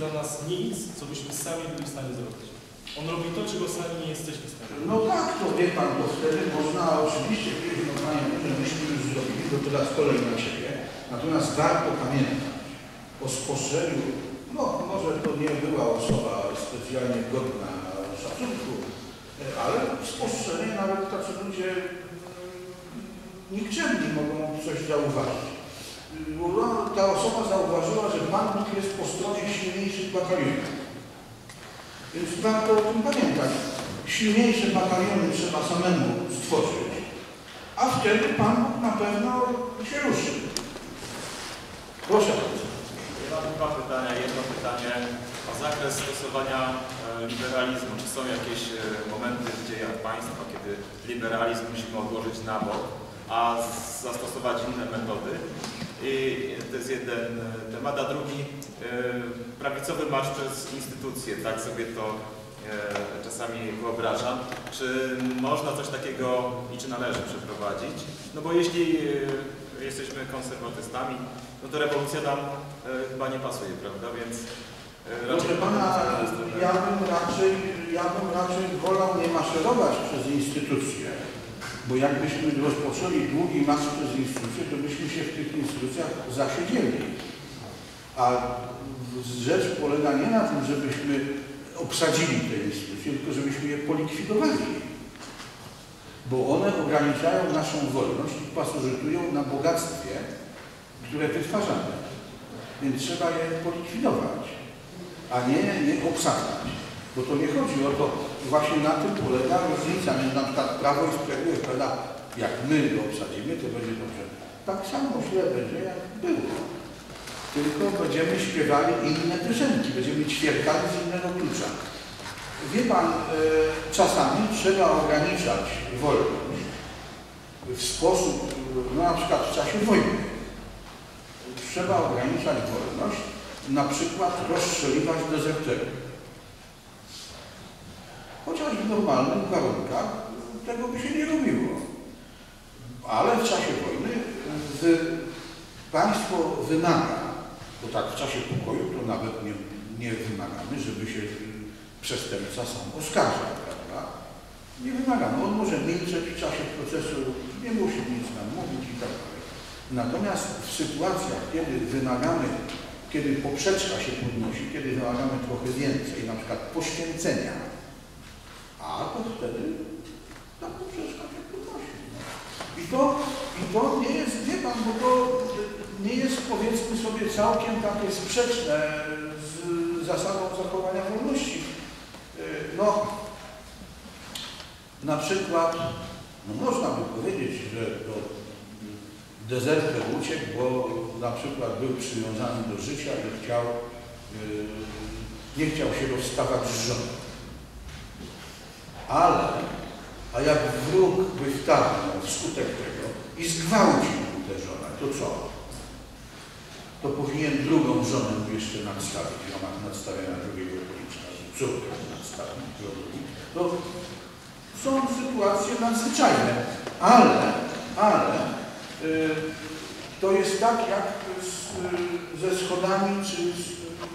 za nas nic, co byśmy sami byli w stanie zrobić. On robi to, czego sami nie jesteśmy w stanie. No tak, to wie Pan, bo wtedy można oczywiście, kiedyś no Panie Boże, myśmy już zrobili, to teraz kolej na Ciebie. Natomiast warto pamiętać o spostrzeżeniu, no może to nie była osoba specjalnie godna szacunku, ale spostrzeżenie nawet tacy ludzie nikczemni mogą coś zauważyć. Ta osoba zauważyła, że Bóg jest po stronie silniejszych batalionów. Więc warto o tym pamiętać. Silniejsze bataliony trzeba samemu stworzyć, a wtedy Pan na pewno się ruszy. Proszę bardzo. Ja mam dwa pytania. Jedno pytanie o zakres stosowania e, liberalizmu. Czy są jakieś e, momenty w dziejach państwa, kiedy liberalizm musimy odłożyć na bok, a zastosować inne metody? I to jest jeden e, temat, a drugi e, prawicowy marsz przez instytucje, tak sobie to e, czasami wyobrażam. Czy można coś takiego i czy należy przeprowadzić? No bo jeśli jesteśmy konserwatystami, no to rewolucja nam chyba nie pasuje, prawda? Więc Proszę Pana, ja bym raczej, ja bym raczej wolał nie maszerować przez instytucje, bo jakbyśmy rozpoczęli długi marsz przez instytucje, to byśmy się w tych instytucjach zasiedzieli. A rzecz polega nie na tym, żebyśmy obsadzili te instytucje, tylko żebyśmy je polikwidowali. Bo one ograniczają naszą wolność i pasożytują na bogactwie, które wytwarzamy. Więc trzeba je polikwidować, a nie, nie obsadzać. Bo to nie chodzi o to, właśnie na tym polega różnica między na przykład Prawo i Sprawiedliwość, prawda? Jak my go obsadzimy, to będzie dobrze. Tak samo źle będzie, jak było. Tylko będziemy śpiewali inne piosenki, będziemy ćwierkali z innego klucza. Wie Pan, e, czasami trzeba ograniczać wolność w sposób, no na przykład w czasie wojny. Trzeba ograniczać wolność, na przykład rozstrzeliwać dezerterów. Normalnych warunkach tego by się nie robiło. Ale w czasie wojny wy, państwo wymaga, bo tak w czasie pokoju to nawet nie, nie wymagamy, żeby się przestępca sam oskarżał, prawda? Nie wymagamy. On może milczeć w czasie procesu, nie musi nic nam mówić i tak dalej. Natomiast w sytuacjach, kiedy wymagamy, kiedy poprzeczka się podnosi, kiedy wymagamy trochę więcej, na przykład poświęcenia, to wtedy ta poprzeczka się podnosi. No. I to, I to nie jest, wie Pan, bo to nie jest powiedzmy sobie całkiem takie sprzeczne z zasadą zachowania wolności. Yy, No, na przykład, no można by powiedzieć, że to dezerter uciekł, bo na przykład był przywiązany do życia i chciał, yy, nie chciał się rozstawać z żoną. Ale, a jak wróg by wtargnął wskutek tego i zgwałcił żonę, to co? To powinien drugą żonę jeszcze nadstawić w ramach nadstawiania drugiego policzka, córkę nadstawić. To są sytuacje nadzwyczajne, ale, ale y, to jest tak jak z, y, ze schodami, czy z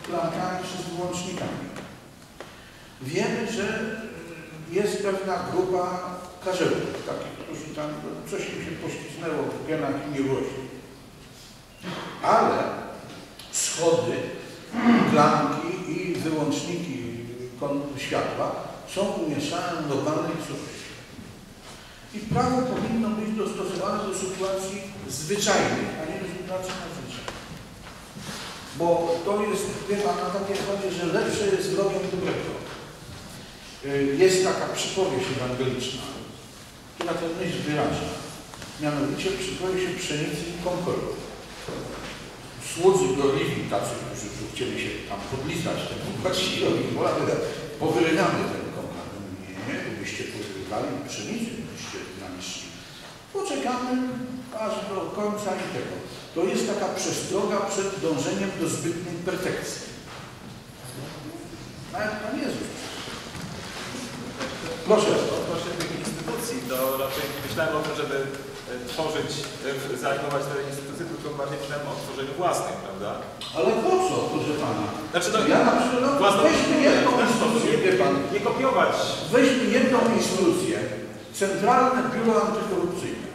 klankami, czy z wyłącznikami. Wiemy, że jest pewna grupa karzełów takich, którzy tam coś im się pościsnęło w genach i nie rośnie. Ale schody, klamki i wyłączniki światła są umieszczane w normalnej surowości. I prawo powinno być dostosowane do sytuacji zwyczajnych, a nie do sytuacji nadzwyczajnych. Bo to jest, wie Pan, na takie chodzi, że lepsze jest wrogiem dobrego. Y, Jest taka przypowieść ewangeliczna, która tę myśl wyraża. Mianowicie przypowieść się pszenicy i konkoru. Słudzy gorliwi, tacy, którzy chcieli się tam podlizać temu właściwowi, powyrywamy ten konkor. Nie, nie, byście powyrywali pszenicy, byście nam szli. Poczekamy aż do końca i tego. To jest taka przestroga przed dążeniem do zbytniej perfekcji. Nawet Pan Jezus. Proszę. Odnośnie tych instytucji, to raczej nie myślałem o tym, żeby e, tworzyć, e, zajmować te instytucje, tylko bardziej myślałem o tworzeniu własnych, prawda? Ale po co, proszę Pana? Znaczy, no, Ja na przykład, no, własną weźmy jedną instytucję, wie pan, nie kopiować. weźmy jedną instytucję, Centralne Biuro Antykorupcyjne.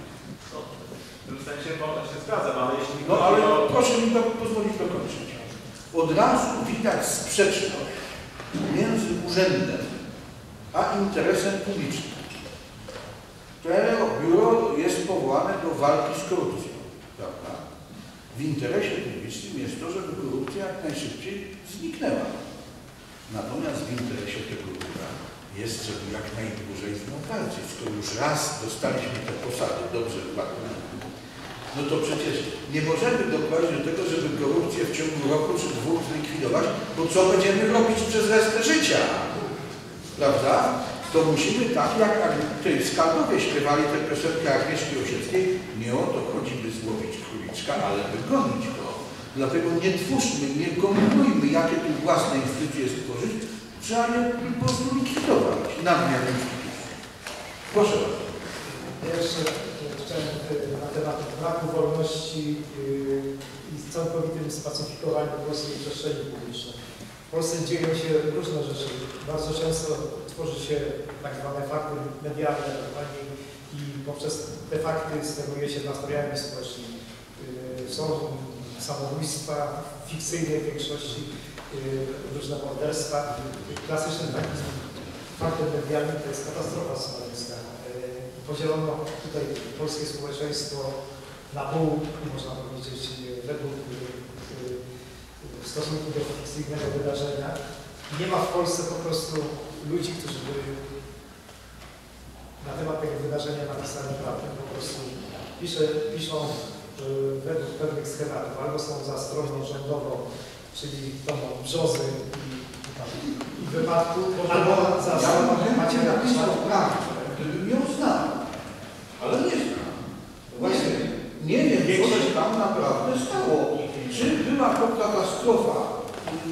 W tym sensie można się zgadzam, ale jeśli No ale o... proszę mi to pozwolić dokończyć. Od razu widać sprzeczność między urzędem a interesem publicznym. To biuro jest powołane do walki z korupcją, prawda? W interesie publicznym jest to, żeby korupcja jak najszybciej zniknęła. Natomiast w interesie tego biura jest, żeby jak najdłużej z nią. Skoro już raz dostaliśmy te posady dobrze płatne, no to przecież nie możemy doprowadzić do tego, żeby korupcję w ciągu roku czy dwóch zlikwidować, bo co będziemy robić przez resztę życia? Prawda? To musimy tak jak tej skaldowie śpiewali tę piosenkę Agnieszki Osieckiej, nie o to chodzi, by złowić króliczka, ale by gonić go. Dlatego nie twórzmy, nie kombinujmy, jakie tu własne instytucje stworzyć, trzeba je po prostu likwidować, nadmiar instytucji. Proszę bardzo. Ja jeszcze e, chciałem e, na temat braku wolności e, i całkowitym spacyfikowaniu polskiej przestrzeni publicznej. W Polsce dzieją się różne rzeczy. Bardzo często tworzy się tak zwane fakty medialne i poprzez te fakty steruje się nastrojami społecznymi. Są samobójstwa fikcyjne w większości, yy, różne morderstwa. Klasycznym takim faktem medialnym to jest katastrofa smoleńska. Yy, Podzielono tutaj polskie społeczeństwo na pół, można powiedzieć, według w stosunku do fikcyjnego wydarzenia. Nie ma w Polsce po prostu ludzi, którzy by na temat tego wydarzenia napisali prawdę. Po prostu pisze, piszą y, według pewnych schematów. Albo są za stroną rządową, czyli tą brzozy i, i wypadku, albo za Ja stroną chętnie Macieja napisał prawdę, gdybym ją znał. Ale nie znam. Właśnie nie wiem, co się tam naprawdę była to katastrofa,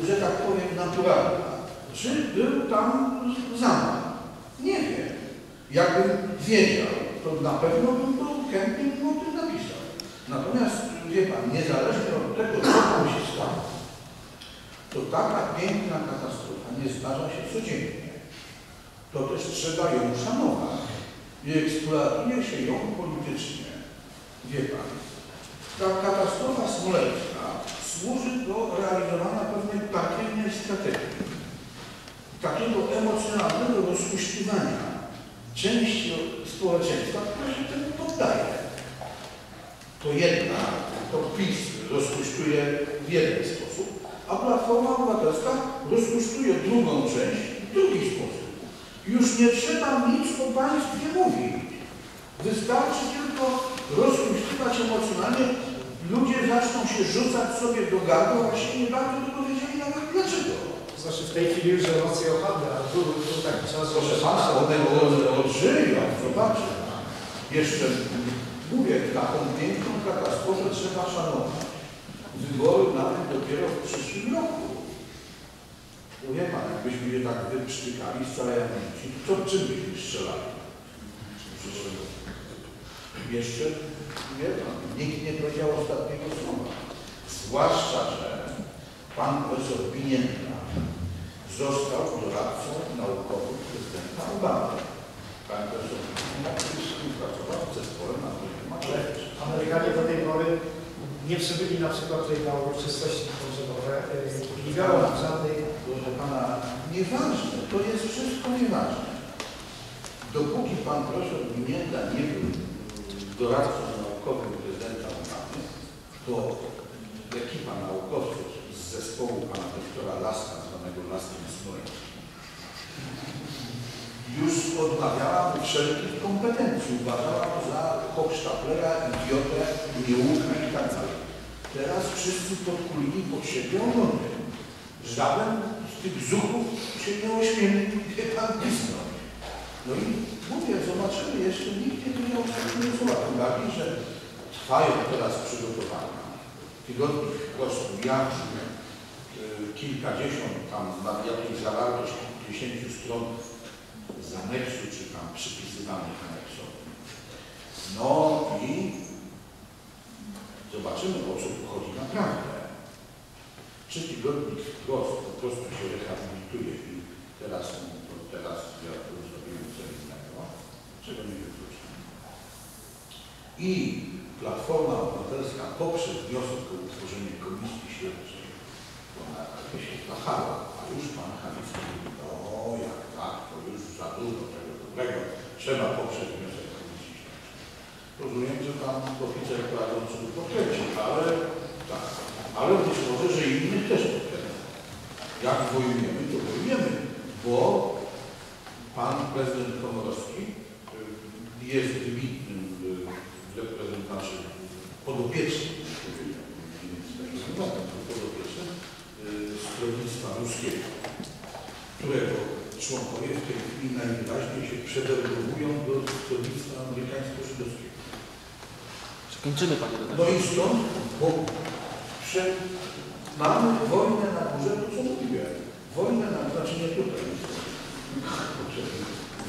że tak powiem, naturalna? Czy był tam zamach? Nie wiem. Jakbym wiedział, to na pewno bym to chętnie o tym napisał. Natomiast, wie Pan, niezależnie od tego, co tam się stało, to taka piękna katastrofa nie zdarza się codziennie. To też trzeba ją szanować i eksploatuje się ją politycznie. Wie Pan, ta katastrofa smoleńska służy do realizowania pewnej partyjnej strategii, takiego emocjonalnego rozpuściwania części społeczeństwa, która się temu poddaje. To jedna, to PiS rozpuszczuje w jeden sposób, a Platforma Obywatelska rozpuszczuje drugą część w drugi sposób. Już nie trzeba nic o państwie mówić. Wystarczy tylko rozpuściwać emocjonalnie. Ludzie zaczną się rzucać sobie do gardła, właśnie nie bardzo tego wiedzieli nawet dlaczego. To znaczy w tej chwili już emocje opadły, a był, był taki czas, Proszę Pana, one odżyją, zobaczę. Jeszcze mówię, taką piękną katastrofę trzeba szanować. Wybory nawet dopiero w przyszłym roku. Bo wie Pan, jakbyśmy je tak wyprztykali z całej amunicji, to czym byśmy strzelali? Jeszcze, wie Pan, nikt nie powiedział ostatniego słowa. Zwłaszcza, że Pan profesor Pinięta został doradcą naukowym prezydenta Obamy. Pan profesor Pinięta współpracował z zespołem na ma Ale Amerykanie do tej pory nie przybyli na przykład tutaj na uroczystości pogrzebowe, y, nie biorą żadnej Proszę Pana, nieważne, to jest wszystko nieważne. Dopóki Pan profesor Pinięta nie był doradcą naukowym prezydenta Obamy, to ekipa naukowców z zespołu pana doktora Laska, zwanego Laskiem Smoleńskim, już odmawiała mu wszelkich kompetencji. Uważała go za hochsztaplera, idiotę, nieuka i tak dalej. Teraz wszyscy podkulili pod siebie ogony. Żaden z tych zuchów się nie ośmieli, wie pan, pisnąć. No i mówię, zobaczymy, jeszcze nikt nie takiego słowa. Tym bardziej, że trwają teraz przygotowania. Tygodnik prostu ja y, kilkadziesiąt tam na jakiejś zawartość kilkudziesięciu stron z aneksu, czy tam przypisywanych aneksów. No i zobaczymy, o co tu chodzi naprawdę. Trzeci lotnik wprost po prostu się rehabilituje i teraz, to teraz ja zrobimy co innego, czego nie wykluczam. I Platforma Obywatelska poprze wniosek o utworzenie komisji śledczej, ona by się wahała, a już pan Halicki mówi, no jak tak, to już za dużo tego dobrego, trzeba poprzeć wniosek komisji śledczej. Rozumiem, że pan oficer prowadzący to pokręci, ale tak, ale być może, że innych też pokręci. Jak wojniemy, to wojniemy, bo pan prezydent Komorowski y, jest wybitnym chwili najwyraźniej się przewergowują do stronnictwa amerykańsko-żydowskiego. Czy kończymy Panie No redaktorze? i stąd, bo przed, mamy wojnę na górze, to co mówiłem, wojnę na, znaczy nie tutaj,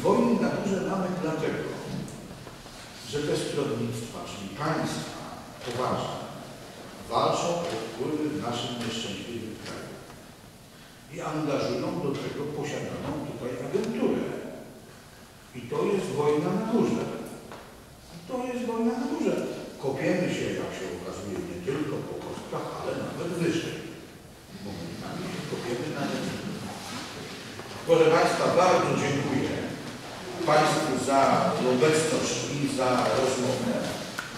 wojnę na górze mamy dlatego, że te stronnictwa, czyli państwa poważne, walczą o wpływy w naszym nieszczęśliwym kraju i angażują do tego posiadaną tutaj agenturę. I to jest wojna na górze. To jest wojna na górze. Kopiemy się, jak się okazuje, nie tylko po kostkach, ale nawet wyżej. Momentami się kopiemy nawet wyżej. Proszę Państwa, bardzo dziękuję Państwu za obecność i za rozmowę.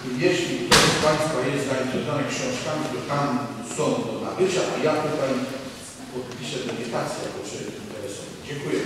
I jeśli ktoś z Państwa jest zainteresowany książkami, to tam są do nabycia, a ja tutaj podpiszę dedykację, bo się interesuje. Dziękuję.